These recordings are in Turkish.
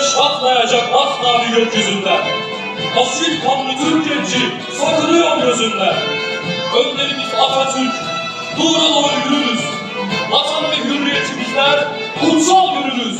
güneş atmayacak asla bir gökyüzünden. Asil kanlı Türk genci sakınıyor gözünden. Önderimiz Atatürk, doğru doğru yürürüz. Vatan ve hürriyetimizler kutsal görürüz.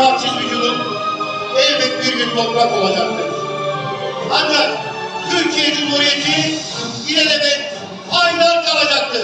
Benim naçiz vücudum elbet bir gün toprak olacaktır. Ancak Türkiye Cumhuriyeti ilelebet aylar kalacaktır.